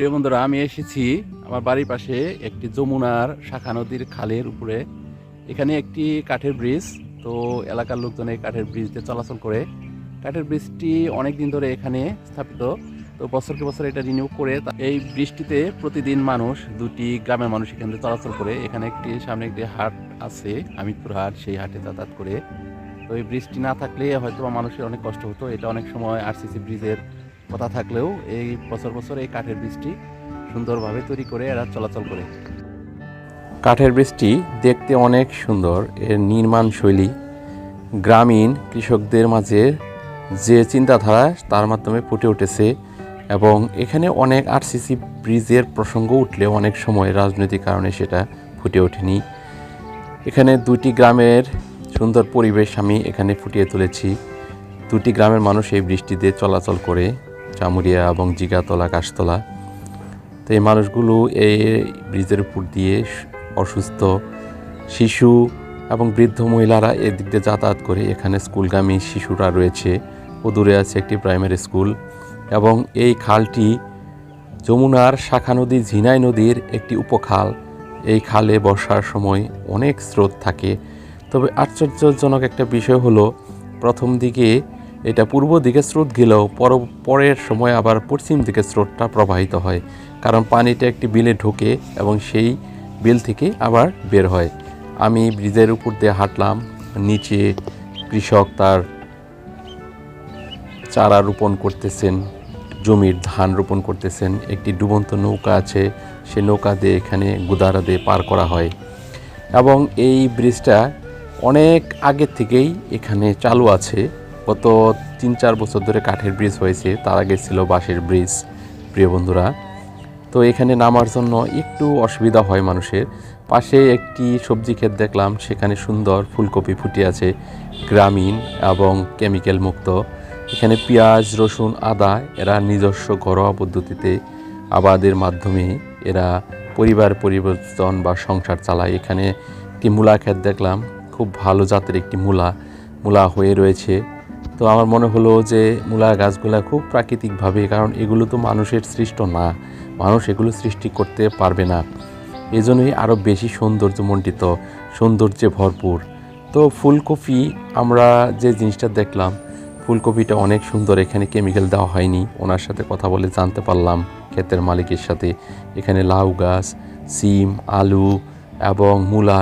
প্রিয় বন্ধুরা, আমি এসেছি আমার বাড়ির পাশে একটি যমুনার শাখা নদীর খালের উপরে। এখানে একটি কাঠের ব্রিজ তো এলাকার লোকজন এই কাঠের ব্রিজ দিয়ে চলাচল করে। কাঠের ব্রিজটি অনেক দিন ধরে এখানে স্থাপিত, তো বছরকে বছর এটা রিনিউ করে এই বৃষ্টিতে প্রতিদিন মানুষ, দুটি গ্রামের মানুষ এখান থেকে চলাচল করে। এখানে একটি, সামনে একটি হাট আছে হামিদপুর হাট, সেই হাটে যাতায়াত করে। তো এই বৃষ্টি না থাকলে হয়তো মানুষের অনেক কষ্ট হতো। এটা অনেক সময় আরসিসি ব্রিজের কথা থাকলেও এই বছর বছর এই কাঠের ব্রিজটি সুন্দরভাবে তৈরি করে এরা চলাচল করে। কাঠের ব্রিজটি দেখতে অনেক সুন্দর, এর নির্মাণ শৈলী। গ্রামীণ কৃষকদের মাঝে যে চিন্তাধারা, তার মাধ্যমে ফুটে উঠেছে এবং এখানে অনেক আরসিসি ব্রিজের প্রসঙ্গ উঠলে অনেক সময় রাজনৈতিক কারণে সেটা ফুটে ওঠেনি। এখানে দুটি গ্রামের সুন্দর পরিবেশ আমি এখানে ফুটিয়ে তুলেছি। দুটি গ্রামের মানুষ এই বৃষ্টিতে চলাচল করে। চামুরিয়া এবং জিগাতলা, কাশতলা। তো এই মানুষগুলো এই ব্রিজের উপর দিয়ে অসুস্থ শিশু এবং বৃদ্ধ মহিলারা এদিক দিয়ে যাতায়াত করে। এখানে স্কুলগামী শিশুরা রয়েছে। ও দূরে আছে একটি প্রাইমারি স্কুল এবং এই খালটি যমুনার শাখা নদী, ঝিনাই নদীর একটি উপখাল। এই খালে বর্ষার সময় অনেক স্রোত থাকে। তবে আশ্চর্যজনক একটা বিষয় হলো, প্রথম দিকে এটা পূর্ব দিকে স্রোত গেলেও পর পরের সময় আবার পশ্চিম দিকে স্রোতটা প্রবাহিত হয়, কারণ পানিটা একটি বিলে ঢোকে এবং সেই বিল থেকে আবার বের হয়। আমি ব্রিজের উপর দিয়ে হাঁটলাম, নিচে কৃষক তার চারা রোপণ করতেছেন, জমির ধান রোপণ করতেছেন। একটি ডুবন্ত নৌকা আছে, সে নৌকা দিয়ে এখানে গুদারা দিয়ে পার করা হয়। এবং এই ব্রিজটা অনেক আগের থেকেই এখানে চালু আছে। গত তিন চার বছর ধরে কাঠের ব্রিজ হয়েছে, তার আগে ছিল বাঁশের ব্রিজ প্রিয় বন্ধুরা। তো এখানে নামার জন্য একটু অসুবিধা হয় মানুষের। পাশে একটি সবজি ক্ষেত দেখলাম, সেখানে সুন্দর ফুলকপি ফুটে আছে, গ্রামীণ এবং কেমিক্যাল মুক্ত। এখানে পেঁয়াজ, রসুন, আদা, এরা নিজস্ব ঘরোয়া পদ্ধতিতে আবাদের মাধ্যমে এরা পরিবার পরিবর্তন বা সংসার চালায়। এখানে একটি মূলা ক্ষেত দেখলাম, খুব ভালো জাতের একটি মূলা মূলা হয়ে রয়েছে। তো আমার মনে হলো যে মূলা গাছগুলা খুব প্রাকৃতিকভাবে, কারণ এগুলো তো মানুষের সৃষ্ট না। মানুষ এগুলো সৃষ্টি করতে পারবে না। এজন্যই আরও বেশি সৌন্দর্যমণ্ডিত, সৌন্দর্যে ভরপুর। তো ফুলকপি আমরা যে জিনিসটা দেখলাম, ফুলকপিটা অনেক সুন্দর, এখানে কেমিক্যাল দেওয়া হয়নি। ওনার সাথে কথা বলে জানতে পারলাম, ক্ষেতের মালিকের সাথে। এখানে লাউ গাছ, সিম, আলু এবং মূলা